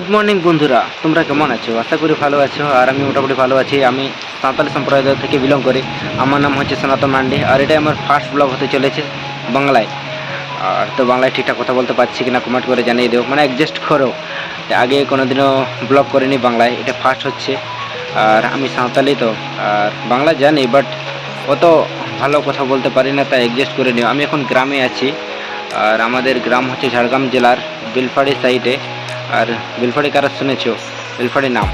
Good morning বন্ধুরা। তোমরা কেমন আছো? আশা করি ভালো আছো, আর আমি মোটামুটি ভালো আছি। আমি সাঁওতালি সম্প্রদায় থেকে বিলং করি। আমার নাম হচ্ছে সনাতন মান্ডি, আর এটাই আমার ফার্স্ট ব্লগ হতে চলেছে বাংলায়। আর তো বাংলায় ঠিকঠাক কথা বলতে পারছি কিনা কমেন্ট করে জানিয়ে দেবো মানে অ্যাডজাস্ট করো। আগে কোনোদিনও ব্লগ করিনি বাংলায়, এটা ফার্স্ট হচ্ছে। আর আমি সাঁওতালি তো, আর বাংলা জানি বাট অত ভালো কথা বলতে পারি না, তাই অ্যাডজাস্ট করে নিও। আমি এখন গ্রামে আছি, আর আমাদের গ্রাম হচ্ছে ঝাড়গ্রাম জেলার বেলফাড়ি সাইডে আর বেলফাড়ি কারা শুনেছো? বেলফাড়ি নাম।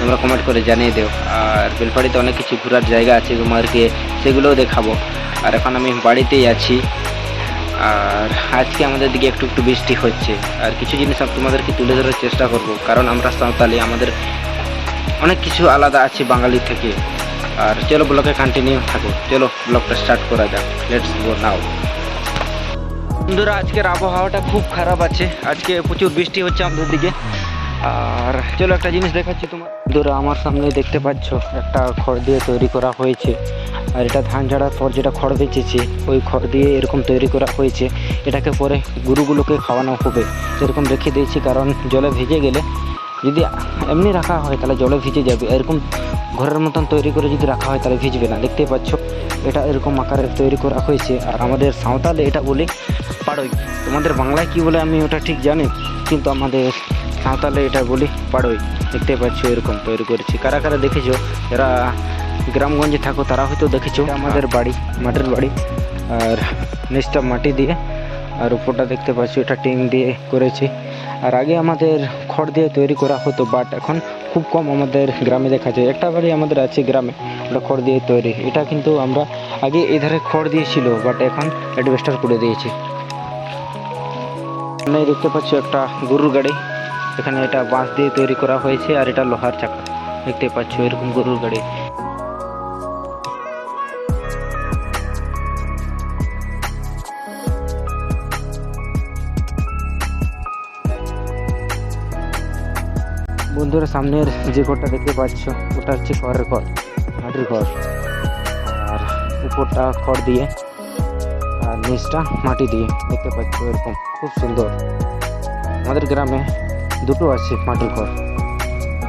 তোমরা কমেন্ট করে জানিয়ে দেও। আর বেলফাড়িতে অনেক কিছু ঘোরার জায়গা আছে তোমাদেরকে সেগুলোও দেখাবো। আর এখন আমি বাড়িতেই আছি। আর আজকে আমাদের দিকে একটু একটু বৃষ্টি হচ্ছে। আর কিছু জিনিস তোমাদেরকে তুলে ধরার চেষ্টা করব। কারণ আমরা সাঁওতালি, আমাদের অনেক কিছু আলাদা আছে বাঙালি থেকে। আর চলো ব্লগে কন্টিনিউ থাকো। চলো ব্লগটা স্টার্ট করা যাক। লেটস গো নাও বন্ধুরা, আজকের আবহাওয়াটা খুব খারাপ আছে। আজকে প্রচুর বৃষ্টি হচ্ছে আমাদের দিকে। আর চলো একটা জিনিস দেখাচ্ছি তোমার। বন্ধুরা, আমার সামনে দেখতে পাচ্ছ, একটা খড় দিয়ে তৈরি করা হয়েছে। আর এটা ধান ঝাড়ার পর যেটা খড় বেঁচেছে, ওই খড় দিয়ে এরকম তৈরি করা হয়েছে। এটাকে পরে গরুগুলোকে খাওয়ানো হবে। এরকম রেখে দিয়েছি, কারণ জলে ভেজে গেলে যদি এমনি রাখা হয়, তাহলে জলে ভিজে যাবে। এরকম ঘরের মতন তৈরি করে যদি রাখা হয়, তাহলে ভিজবে না। দেখতে পাচ্ছ, এটা এরকম আকারের তৈরি করা হয়েছে। আর আমাদের সাঁওতালে এটা বলে পাড়ই। তোমাদের বাংলায় কি বলে আমি ওটা ঠিক জানি, কিন্তু আমাদের সাঁওতালে এটা বলি পাড়ই। দেখতে পাচ্ছ, এরকম তৈরি করেছি। কারা কারা দেখেছ? যারা গ্রামগঞ্জে থাকো, তারা হয়তো দেখেছ। আমাদের বাড়ি, মাটির বাড়ি। আর নিচটা মাটি দিয়ে আর উপরটা দেখতে পাচ্ছি এটা টিং দিয়ে করেছি। আর আগে আমাদের খড় দিয়ে তৈরি করা হতো বাট এখন খুব কম আমাদের গ্রামে দেখা যায়। একটা বাড়ি আমাদের আছে গ্রামে, ওটা খড় দিয়ে তৈরি। এটা কিন্তু আমরা আগে এধারে খড় দিয়েছিল বাট এখন অ্যাডভেস্টার করে দিয়েছি। এখানে দেখতে পাচ্ছি একটা গরুর গাড়ি। এখানে এটা বাঁশ দিয়ে তৈরি করা হয়েছে, আর এটা লোহার চাকা। দেখতে পাচ্ছ, এরকম গরুর গাড়ি। বন্ধুরা, সামনের যে ঘরটা দেখতে পাচ্ছ, ওটা হচ্ছে খড়ের ঘর, মাটির ঘর। আর উপরটা খড় দিয়ে, আর নিচটা মাটি দিয়ে দেখতে পাচ্ছ এরকম, খুব সুন্দর। আমাদের গ্রামে দুটো আছে মাটির ঘর।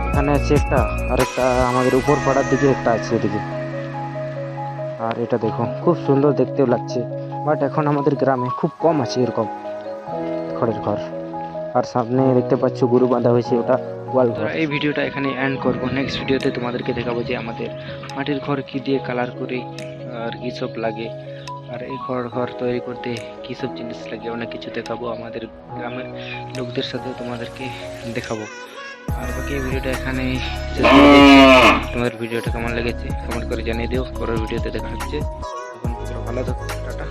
এখানে আছে একটা, আর একটা আমাদের উপর পাড়ার দিকে একটা আছে এদিকে। আর এটা দেখো, খুব সুন্দর দেখতেও লাগছে বাট এখন আমাদের গ্রামে খুব কম আছে এরকম খড়ের ঘর। আর সামনে দেখতে পাচ্ছ গরু বাঁধা হয়েছে ওটা। ওয়াল ঘর। এই ভিডিওটা এখানে এন্ড করব। নেক্সট ভিডিওতে তোমাদেরকে দেখাবো যে আমাদের মাটির ঘর কি দিয়ে কালার করে, আর কী সব লাগে। আর এই ঘর ঘর তৈরি করতে কী সব জিনিস লাগে, অনেক কিছু দেখাবো আমাদের গ্রামের লোকদের সাথে তোমাদেরকে দেখাবো। আর বাকি ভিডিওটা এখানে। তোমার ভিডিওটা কেমন লেগেছে কমেন্ট করে জানিয়ে দিও। পরের ভিডিওতে দেখা হচ্ছে। এখন ভালো থাকো। টাটা।